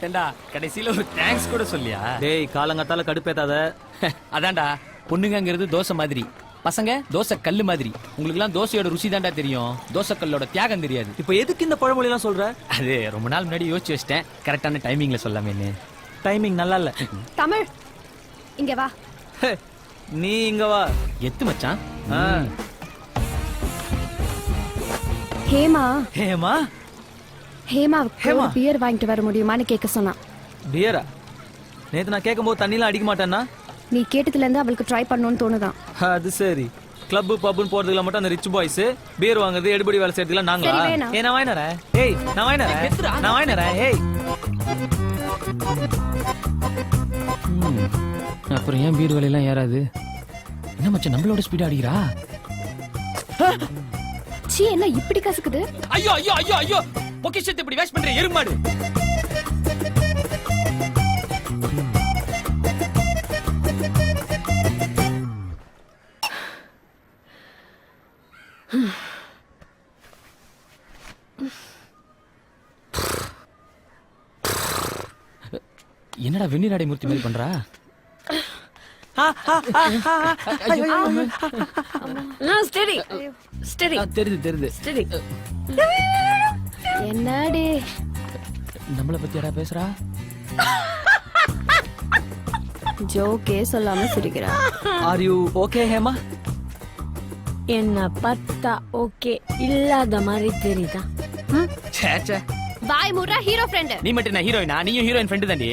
ஏண்டா கடைசியில ஒரு தேங்க்ஸ் கூட சொல்லியா? டேய் காலங்காத்தால கடுப்பேத்தாத. அதான்டா பொண்ணுங்கங்கிறது தோசை மாதிரி. பசங்க தோசை கல்லு மாதிரி. உங்களுக்குலாம் தோசையோட ருசி தான்டா தெரியும். தோசை கல்லோட தியாகம் தெரியாது. இப்போ எதுக்கு இந்த பழமொழி எல்லாம் சொல்ற? அது ரொம்ப நாள் முன்னாடி யோசிச்சு வச்சிட்டேன். கரெக்டான டைமிங்ல சொல்லாமேன்னு. டைமிங் நல்லா இல்ல. தமிழ் இங்க வா. ஹே, நீ இங்க வா. எத்து மச்சான். ஆ. ஹேமா. ஹேமா? ஹேமாவுக்கு ஹேமா. பியர் வாங்கிட்டு வர முடியுமான்னு கேட்க சொன்னான். டியரா நேத்து நான் கேட்கும்போது தண்ணிலாம் அடிக்க மாட்டேன்னா? நீ கேட்டதுல இருந்து அவளுக்கு ட்ரை பண்ணணும்னு தோணுதான். அது சரி. கிளப் பப்னு போறதுல மட்டும் அந்த ரிச் பாய்ஸ் பீர் வாங்குறது எடுபடி வேலை செய்யறதுல நாங்களா? சரி, வேணாம். ஏய் நான் வாங்கினறேன் ஏய் நான் வாங்கினறேன் நான் வாங்கினறேன் ஏய். ம். அப்புறம் ஏன் பீர் விலையெல்லாம் ஏறாது? என்ன மச்சான் நம்மளோட ஸ்பீடா அடிக்கிறா? சீ என்ன இப்படி கசக்குது? ஐயோ ஐயோ ஐயோ ஐயோ! பொக்கிஷத்தை இப்படி வேஸ்ட் பண்ற எருமாடு என்னடா வெந்நீர் மூர்த்தி மாதிரி பண்றா ஸ்டெடி ஸ்டெடி ஆ, தெரியுது தெரியுது ஸ்டெடி என்னடி? நம்மள பத்தி யாரா பேசுறா? ஜோக்கே சொல்லாம சிரிக்கிறா. Are you okay Hema? என்ன பார்த்தா ஓகே இல்லாத மாதிரி தெரியுதா? ச்சே ச்சே. பாய் முர்ரா ஹீரோ ஃப்ரெண்ட் நீ மட்டும் நான் ஹீரோயினா நீயும் ஹீரோயின் ஃப்ரெண்டு தாண்டி?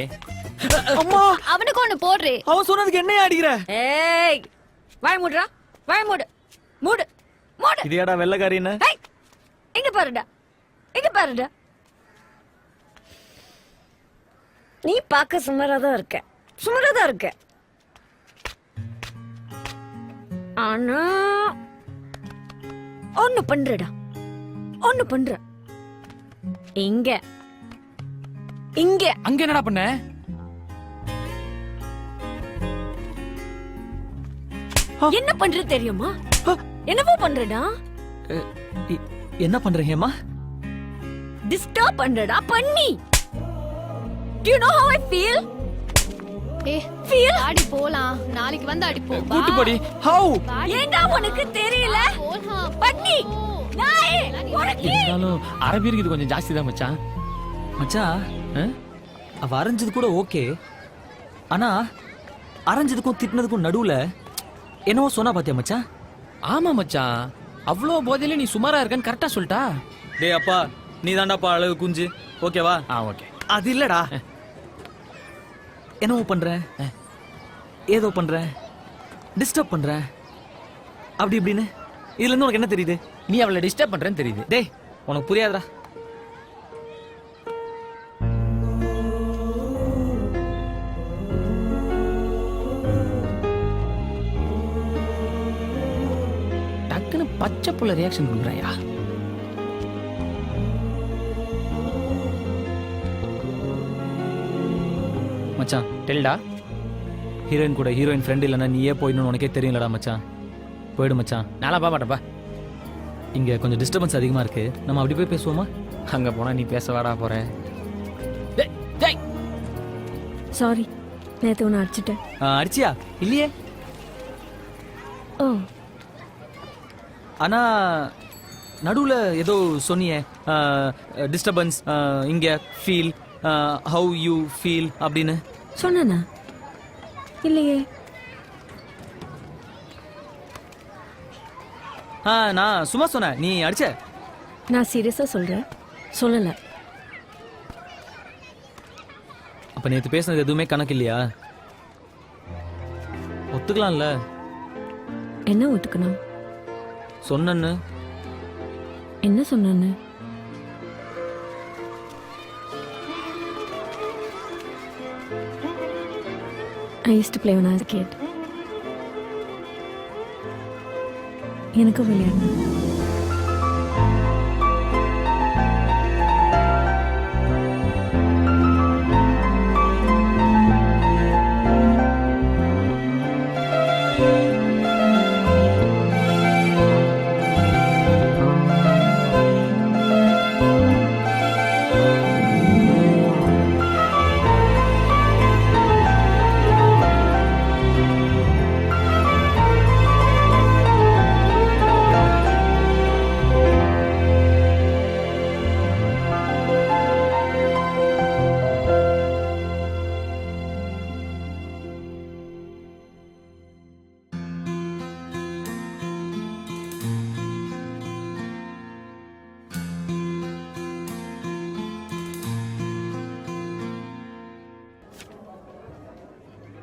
அம்மா! அவனுக்கு ஒண்ணு போடுறே. அவன் சொன்னதுக்கு என்னைய அடிக்கிற? ஏய் வாய் மூடுறா வாய் மூடு மூடு மூடு. இது ஏடா வெள்ளக்காரின்னு இங்க பாருடா. இங்க பாருடா? நீ பார்க்க சுமாரா தான் இருக்க. சுமாரா தான் இருக்க. ஆனா ஒண்ணு பண்றடா. ஒண்ணு பண்ற. இங்க. இங்க. அங்க என்னடா பண்ண? என்ன பண்ற தெரியுமா? என்னவோ பண்றடா? என்ன பண்ற ஹேமா? டிஸ்டர்ப் பண்றடா பண்ணி. Do you know how I feel? A Feel? ஆடி போலாம். நாளைக்கு வந்து அடிப்போம் வா. கூட்டு போடி. ஹவு ஏண்டா உனக்கு தெரியல. பண்ணி. நாயே உனக்கு இருந்தாலும் அரபியருக்கு இது கொஞ்சம் ஜாஸ்தி தான் மச்சான். மச்சான் ஆ? அவ அரைஞ்சது கூட ஓகே. ஆனா அரைஞ்சதுக்கும் திட்டினதுக்கும் நடுவுல என்னவோ சொன்னா பாத்தியா மச்சான்? ஆமா மச்சான். அவ்வளோ போதையில நீ சுமாரா இருக்கன்னு கரெக்டா சொல்லிட்டா. டேய் அப்பா நீ தாண்டாப்பா அழகு குஞ்சு. ஓகேவா? ஆ ஓகே. அது இல்லடா. என்னவோ பண்ற? ஏதோ பண்ற? டிஸ்டர்ப் பண்ற? அப்படி இப்படின்னு. இதுல இருந்து உனக்கு என்ன தெரியுது? நீ அவளை டிஸ்டர்ப் பண்றேன்னு தெரியுது. டேய் உனக்கு புரியாதுடா. டக்குன்னு பச்சை புள்ள ரியாக்ஷன் பண்றாயா? மச்சான். டெல்டா? ஹீரோயின் கூட ஹீரோயின் ஃப்ரெண்ட் இல்லைன்னா நீயே போயிடணும்னு உனக்கே தெரியும்லடா மச்சான். போயிடு மச்சான். நான்லாம் போக மாட்டேன்ப்பா இங்க கொஞ்சம் டிஸ்டர்பன்ஸ் அதிகமா இருக்கு. நம்ம அப்படி போய் பேசுவோமா? அங்க போனா நீ பேச வாடா டேய். சாரி நேத்து உன்னை அடிச்சிட்டேன். ஆ, அடிச்சியா? இல்லையே? ஓ. ஆனா நடுவுல ஏதோ சொன்னியே டிஸ்டர்பன்ஸ் இங்க ஃபீல் ஹவு யூ ஃபீல் அப்படின்னு. சொன்னனா? இல்லையே. ஆ நான் சும்மா சொன்னேன். நீ அடிச்ச? நான் சீரியஸா சொல்றேன். சொல்லல. அப்ப நேத்து பேசுனது எதுவுமே கணக்கு இல்லையா? ஒத்துக்கலாம்ல. என்ன ஒத்துக்கணும்? சொன்னேன்னு. என்ன சொன்னான்னு? I use to play one as cat எனக்கு விளையாடணும்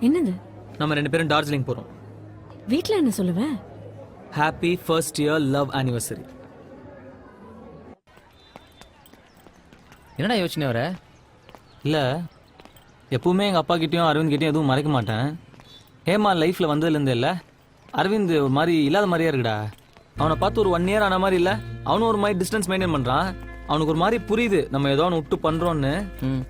என்னது? நம்ம ரெண்டு பேரும் டார்ஜிலிங் போறோம். வீட்ல என்ன சொல்லுவேன் happy first year love anniversary என்னடா யோசனை வர? இல்ல எப்பவுமே எங்க அப்பா கிட்டயும் அரவிந்த் கிட்டயும் எதுவும் மறைக்க மாட்டேன். ஹேமா லைஃப்ல வந்ததுலேருந்து இல்ல. அரவிந்த் ஒரு மாதிரி இல்லாத மாதிரியா இருக்குடா. அவனை பார்த்து ஒரு ஒன் இயர் ஆன மாதிரி இல்ல. அவனும் ஒரு மாதிரி டிஸ்டன்ஸ் மெயின்டைன் பண்றான். அவனுக்கு ஒரு மாதிரி புரியுது. நம்ம ஏதோ ஒன்று விட்டு பண்றோம்னு. ம்.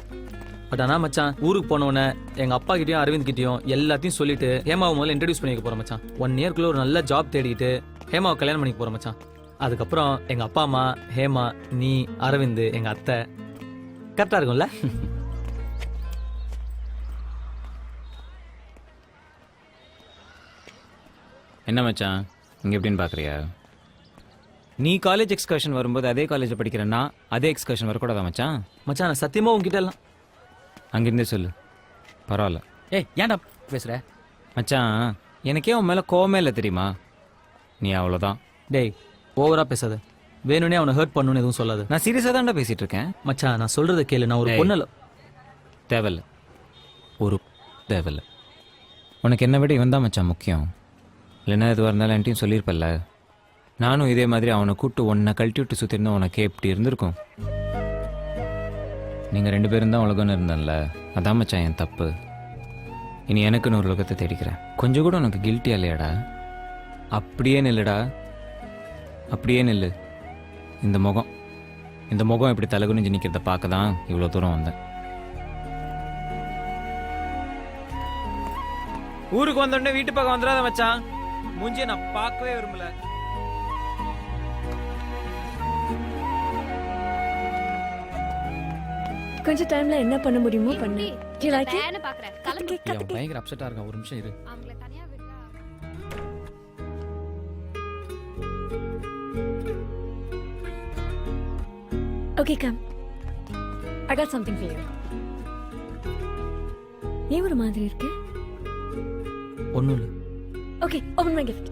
பட் ஆனா மச்சான் ஊருக்கு போனவொடனே எங்க அப்பா கிட்டயும் அரவிந்த் கிட்டயும் எல்லாத்தையும் சொல்லிட்டு ஹேமாவை முதல்ல இன்ட்ரடியூஸ் பண்ணிக்க போறேன் மச்சான். ஒன் இயர்க்குள்ள ஒரு நல்ல ஜாப் தேடிட்டு ஹேமாவை கல்யாணம் பண்ணிக்க போறேன் மச்சான். அதுக்கப்புறம் எங்க அப்பா அம்மா ஹேமா நீ அரவிந்த் எங்க அத்தை. கரெக்டா இருக்கும்ல? என்ன மச்சான்? இங்கே எப்படின்னு பார்க்குறியா நீ காலேஜ் எக்ஸ்கர்ஷன் வரும்போது அதே காலேஜில் படிக்கிறேன்னா அதே எக்ஸ்கர்ஷன் வரக்கூடாதா மச்சான்? மச்சான் நான் சத்தியமா உங்ககிட்ட எல்லாம் அங்கிருந்தே சொல்லு. பரவாயில்ல. ஏய் ஏன்டா பேசுற? மச்சான் எனக்கே உன் மேலே கோவமே இல்லை தெரியுமா? நீ அவ்வளோதான் டேய் ஓவரா பேசாத. வேணும்னே அவனை ஹர்ட் பண்ணணும்னு எதுவும் சொல்லாது. நான் சீரியஸாக தான்டா பேசிகிட்டு இருக்கேன் மச்சான் நான் சொல்றத கேளு. நான் ஒரு டேய். பொண்ணு இல்ல- தேவையில்ல. ஒரு தேவையில்ல. உனக்கு என்னை விட இவன் தான் மச்சான் முக்கியம். இல்லைன்னா எதுவாக இருந்தாலும் என்கிட்டயும் சொல்லியிருப்பல்ல. நானும் இதே மாதிரி அவனை கூப்பிட்டு உன்னை கழட்டி விட்டு சுற்றிருந்தா உனக்கு எப்படி இருந்திருக்கும். நீங்கள் ரெண்டு பேரும் தான் உலகம்னு இருந்தேன்ல. அதான் மச்சான் என் தப்பு. இனி எனக்குன்னு ஒரு உலகத்தை தேடிக்கிறேன். கொஞ்சம் கூட உனக்கு கில்ட்டியா இல்லையாடா? அப்படியே நில்லுடா. அப்படியே நில்லு. இந்த முகம். இந்த முகம் இப்படி தலகுனிஞ்சு நிற்கிறத பார்க்க தான் இவ்வளோ தூரம் வந்தேன். ஊருக்கு வந்தோடனே வீட்டு பக்கம் வந்துடாத மச்சான். மூஞ்சிய நான் பார்க்கவே விரும்பல. கொஞ்ச டைம்ல என்ன பண்ண முடியுமோ பண்ணு. like it? வேலை பாக்குறேன். ஏய், அவன் பயங்கர அப்செட்டா இருக்கான் ஒரு நிமிஷம் இரு. அவங்கள தனியா விடுறா Okay, come. I got something for you. ஏன் ஒரு மாதிரி இருக்கு. ஒண்ணும் இல்ல. ஓகே ஓபன் மை கிஃப்ட்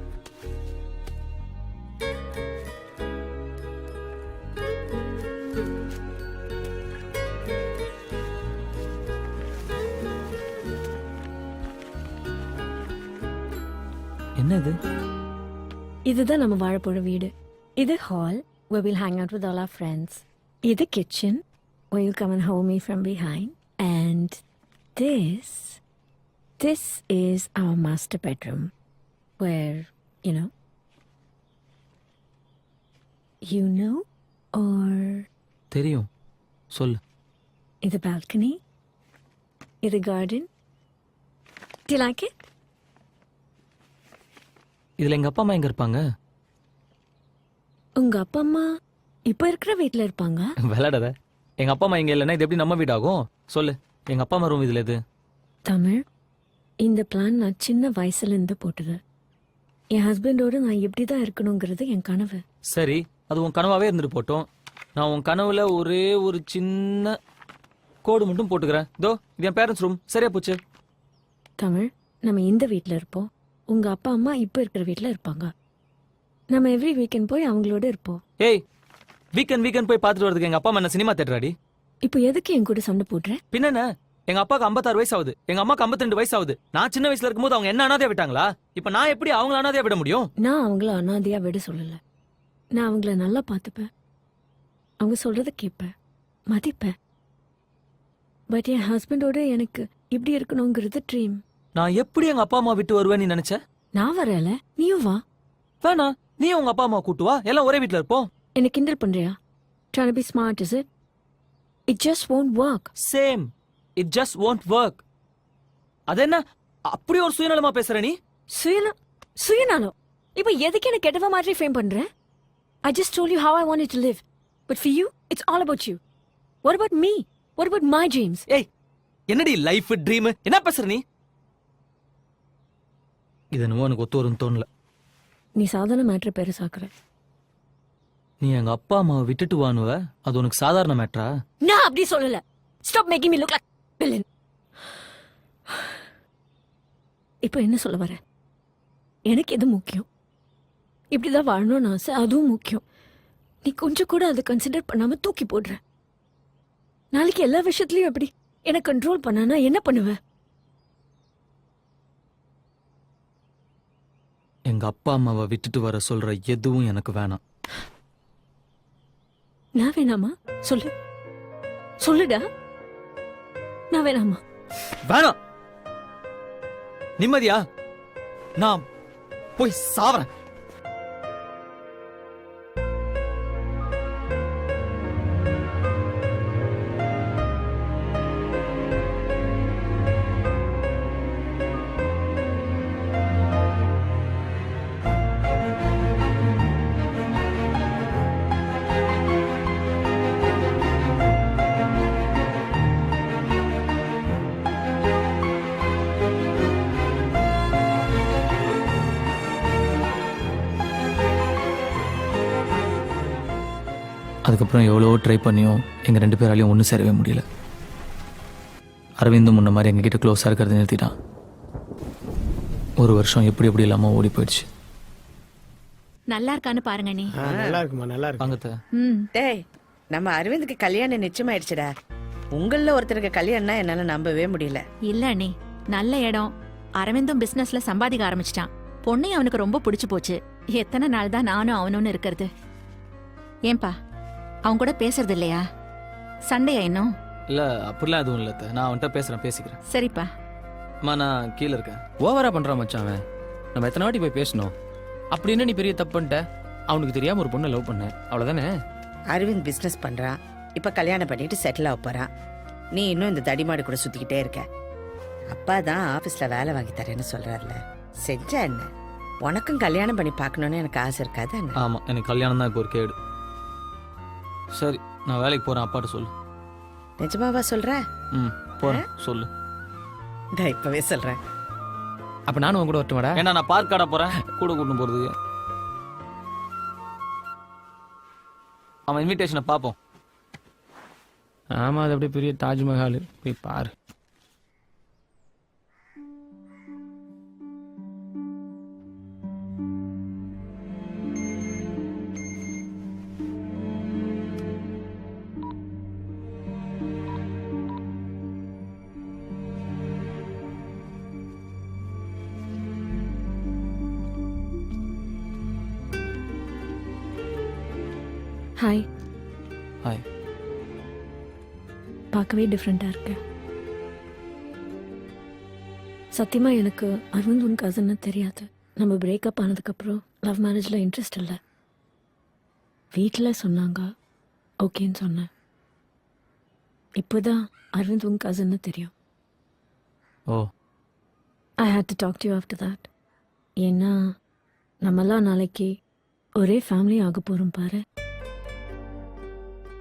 இதுதான் நம்ம வாழ போற வீடு இது hall where we'll hang out with all our friends இது kitchen where you'll come and hold me from behind and this this is our master bedroom where you know you know or தெரியும் சொல்லு இது balcony இது garden do you like it இதுல எங்க அப்பா அம்மா எங்க இருப்பாங்க? உங்க அப்பா அம்மா இப்ப இருக்கிற வீட்ல இருப்பாங்க? விளையாடாத. எங்க அப்பா அம்மா இங்க இல்லைன்னா இது எப்படி நம்ம வீடாகும்? சொல்லு. எங்க அப்பா அம்மா ரூம் இதுல எது? தமிழ் இந்த பிளான் நான் சின்ன வயசுல இருந்து போட்டது. என் ஹஸ்பண்டோட நான் எப்படி தான் இருக்கணுங்கிறது என் கனவு. சரி அது உன் கனவாவே இருந்துட்டு போட்டோம். நான் உன் கனவுல ஒரே ஒரு சின்ன கோடு மட்டும் போட்டுக்கிறேன். இதோ இது என் பேரண்ட்ஸ் ரூம் சரியா போச்சு? தமிழ் நம்ம இந்த வீட்ல இருப்போம். உங்க அப்பா அம்மா இப்ப இருக்கிற வீட்ல இருப்பாங்க. நம்ம எவ்ரி வீக்கெண்ட் போய் அவங்களோட இருப்போம். ஏய் வீக்கெண்ட் வீக்கெண்ட் போய் பார்த்துட்டு வரதுக்கு எங்க அப்பா அம்மா என்ன சினிமா தேட்டராடி? இப்போ எதுக்கு என் கூட சண்டை போடுற? பின்னென்ன எங்க அப்பாக்கு 56 வயசு ஆகுது எங்க அம்மாக்கு 52 வயசு ஆகுது நான் சின்ன வயசுல இருக்கும்போது அவங்க என்ன அனாதையா விட்டாங்களா? இப்ப நான் எப்படி அவங்கள அனாதையா விட முடியும்? நான் அவங்கள அனாதையா விட சொல்லல. நான் அவங்கள நல்லா பார்த்துப்பேன். அவங்க சொல்றத கேட்பேன். மதிப்பேன். பட் என் ஹஸ்பண்டோட எனக்கு இப்படி இருக்கணுங்கிறது ட்ரீம் நான் எப்படி எங்க அப்பா அம்மா விட்டு வருவேன்னு நீ நினைச்ச? நான் வரல. நீயும் வா. வேணா நீ உங்க அப்பா அம்மா கூட்டு வா. எல்லாம் ஒரே வீட்ல இருப்போம். என்ன கிண்டல் பண்றியா? Trying to be smart is it? It just won't work. Same it just won't work அது என்ன அப்படி ஒரு சுயநலமா பேசுற நீ? சுயநலம் சுயநலம். இப்போ எதுக்கு என்ன கெட்டவ மாதிரி ஃபேம் பண்ற? I just told you how I wanted to live. But for you it's all about you. What about me? What about my dreams? ஏய் என்னடி லைஃப் ட்ரீம் என்ன பேசுற நீ? இது எனக்கு ஒத்து வரும்னு தோணல. நீ சாதாரண மேட்ரு பெருசாக்குற நீ எங்க அப்பா அம்மாவை விட்டுட்டு வானுவ? அது உனக்கு சாதாரண மேட்ரா நான் அப்படி சொல்லல. Stop making me look like villain இப்போ என்ன சொல்ல வர? எனக்கு எது முக்கியம்? இப்படிதான் வாழணும்னு ஆசை அதுவும் முக்கியம். நீ கொஞ்சம் கூட அதை கன்சிடர் பண்ணாம தூக்கி போடுற. நாளைக்கு எல்லா விஷயத்துலயும் எப்படி? என்ன கண்ட்ரோல் பண்ணானா என்ன பண்ணுவ? எங்க அப்பா அம்மாவை விட்டுட்டு வர சொல்ற எதுவும் எனக்கு வேணாம். நான் வேணாமா? சொல்லு. சொல்லுடா. நான் வேணாமா? வேணாம். நிம்மதியா? நான் போய் சாவறேன். அதுக்கப்புறம் எவ்வளவோ ட்ரை பண்ணியும் எங்கள் ரெண்டு பேராலையும் ஒன்றும் சேரவே முடியல. அரவிந்தும் முன்ன மாதிரி எங்ககிட்ட க்ளோஸாக இருக்கிறத நிறுத்திட்டான். ஒரு வருஷம் எப்படி எப்படி இல்லாமல் ஓடி போயிடுச்சு. நல்லா இருக்கான்னு பாருங்க நீ. ஆ, நல்லா இருக்குமா நல்லா இருக்கு. டேய் நம்ம அரவிந்துக்கு கல்யாணம் நிச்சயமாயிடுச்சுடா. உங்கள ஒருத்தருக்கு கல்யாணம்னா என்னால நம்பவே முடியல. இல்ல அண்ணி நல்ல இடம். அரவிந்தும் பிசினஸ்ல சம்பாதிக்க ஆரம்பிச்சிட்டான். பொண்ணையும் அவனுக்கு ரொம்ப பிடிச்சு போச்சு. எத்தனை நாள் தான் நானும் அவனும் இருக்கிறது. ஏன்பா அவன் கூட பேசுறது இல்லையா? சண்டையா இன்னும்? இல்லை அப்படிலாம் எதுவும் இல்லை அத்தை. நான் அவன்கிட்ட பேசுகிறேன் பேசிக்கிறேன். சரிப்பா. அம்மா நான் கீழே இருக்கேன். ஓவரா பண்றான் மச்சான் அவன். நம்ம எத்தனை வாட்டி போய் பேசணும்? அப்படி என்ன நீ பெரிய தப்பு பண்ணிட்ட அவனுக்கு தெரியாம ஒரு பொண்ணை லவ் பண்ண. அவ்வளவுதானே? அரவிந்த் பிசினஸ் பண்றான். இப்ப கல்யாணம் பண்ணிட்டு செட்டில் ஆக போறான். நீ இன்னும் இந்த தடிமாடு கூட சுத்திக்கிட்டே இருக்க. அப்பா தான் ஆபீஸ்ல வேலை வாங்கி தரேன்னு சொல்றாருல. செஞ்சா என்ன? உனக்கும் கல்யாணம் பண்ணி பார்க்கணும்னு எனக்கு ஆசை இருக்காது ஆமாம் எனக்கு கல்யாணம் தான் இப்போ ஒரு கேடு. சரி நான் வேலைக்கு போகிறேன் அப்பாட்ட சொல்லு. நிஜமாவா சொல்ற? ம் போகிறேன் சொல்லு. நான் இப்பவே சொல்றேன். அப்ப நானும் உன் கூட வரட்டுமாடா? ஏன்னா நான் பார்க் காட போகிறேன் கூட கூட்டின்னு போகிறதுக்கு அவன் இன்விடேஷனை பார்ப்போம் ஆமா அது அப்படியே பெரிய தாஜ்மஹால். போய் பாரு. ஹாய் ஹாய் பார்க்கவே டிஃப்ரெண்ட்டாக இருக்கு. சத்தியமா எனக்கு அரவிந்த் உன் கசன்னு தெரியாது. நம்ம பிரேக்கப் ஆனதுக்கப்புறம் லவ் மேரேஜில் இன்ட்ரெஸ்ட் இல்லை. வீட்டில் சொன்னாங்க. ஓகேன்னு சொன்னேன். இப்போதான் அரவிந்த் உன் கசன்னு தெரியும். ஓ. I hate to talk to you after that ஏன்னா நம்மலாம் நாளைக்கு ஒரே ஃபேமிலி ஆக போகிறோம் பாரு.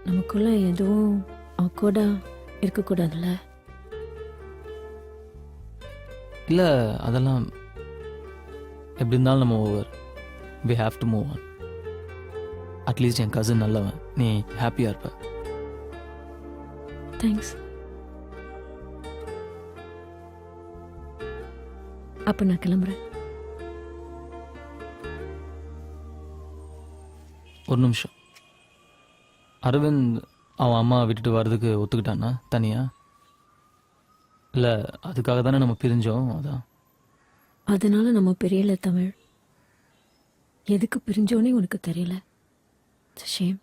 நமக்குள்ள எதுவும் ஆக்வர்டாக இருக்கக்கூடாதுல்ல? இல்லை அதெல்லாம் எப்படி இருந்தாலும் நம்ம over we have to move on at least N cousin நல்லவன். நீ ஹாப்பியாக இருப்ப. தேங்க்ஸ் அப்போ நான் கிளம்புறேன். ஒரு நிமிஷம். அரவிந்த் அவன் அம்மா விட்டுட்டு வர்றதுக்கு ஒத்துக்கிட்டானா தனியா? இல்லை அதுக்காக தானே நம்ம பிரிஞ்சோம் அதான். அதனால நம்ம பிரியல தமிழ். எதுக்கு பிரிஞ்சோனே உனக்கு தெரியல. Shame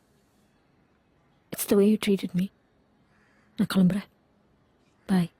it's the way you treated me நான் கிளம்புறேன். பாய்